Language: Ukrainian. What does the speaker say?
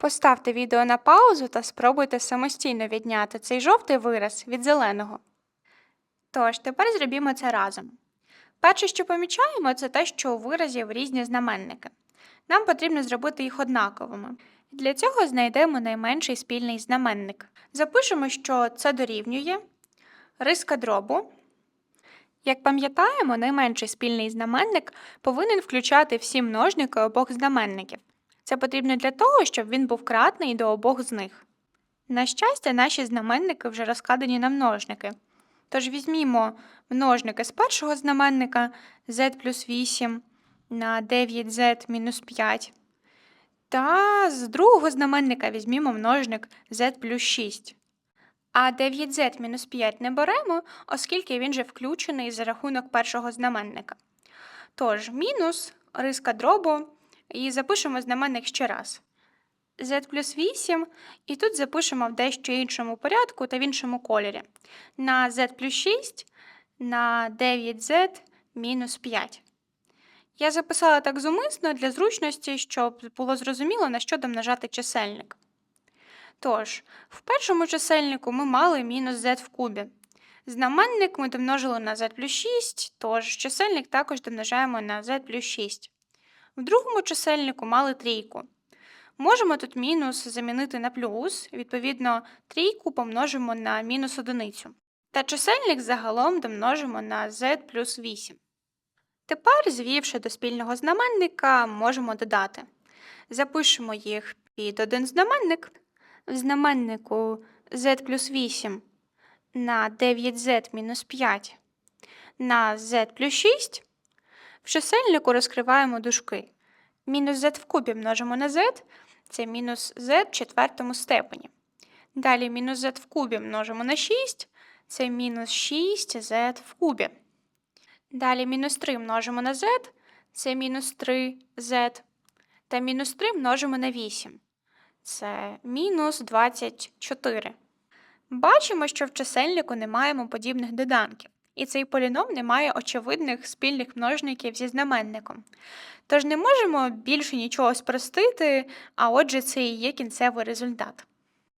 Поставте відео на паузу та спробуйте самостійно відняти цей жовтий вираз від зеленого. Тож, тепер зробімо це разом. Перше, що помічаємо, це те, що у виразів різні знаменники. Нам потрібно зробити їх однаковими. Для цього знайдемо найменший спільний знаменник. Запишемо, що це дорівнює риска дробу. Як пам'ятаємо, найменший спільний знаменник повинен включати всі множники обох знаменників. Це потрібно для того, щоб він був кратний до обох з них. На щастя, наші знаменники вже розкладені на множники. Тож візьмімо множники з першого знаменника z плюс 8 на 9z мінус 5. Та з другого знаменника візьмімо множник z плюс 6. А 9z мінус 5 не беремо, оскільки він же включений за рахунок першого знаменника. Тож мінус риска дробу і запишемо знаменник ще раз. z плюс 8, і тут запишемо в дещо іншому порядку та в іншому кольорі. На z плюс 6 на 9z мінус 5. Я записала так зумисно для зручності, щоб було зрозуміло, на що домножати чисельник. Тож, в першому чисельнику ми мали мінус z в кубі. Знаменник ми домножили на z плюс 6, тож чисельник також домножаємо на z плюс 6. В другому чисельнику мали трійку. Можемо тут мінус замінити на плюс, відповідно, трійку помножимо на мінус одиницю. Та чисельник загалом домножимо на z плюс 8. Тепер, звівши до спільного знаменника, можемо додати. Запишемо їх під один знаменник. В знаменнику z плюс 8 на 9z мінус 5 на z плюс 6. В чисельнику розкриваємо дужки. Мінус z в кубі множимо на z, це мінус z в четвертому степені. Далі мінус z в кубі множимо на 6, це мінус 6z в кубі. Далі мінус 3 множимо на z, це мінус 3z. Та мінус 3 множимо на 8. Це мінус 24. Бачимо, що в чисельнику не маємо подібних доданків, і цей поліном не має очевидних спільних множників зі знаменником. Тож не можемо більше нічого спростити, а отже, це і є кінцевий результат.